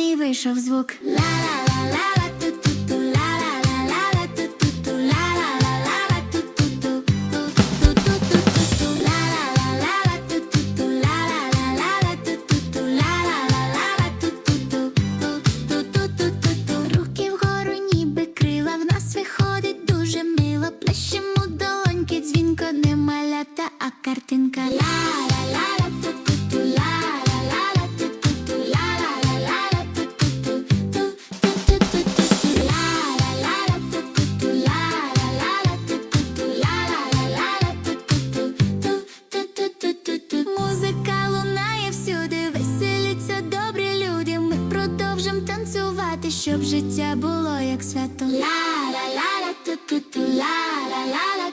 гармонії вийшов звук. Руки вгору, ніби крила, в нас виходить дуже мило. Плещемо долоньки, дзвінко не малята, а картинка. Ла-ла-ла-ла, ту-ту-ту, продовжим танцювати, щоб життя було як свято. Ла-ла-ла-ла, ту-ту-ту, ла-ла-ла-ла,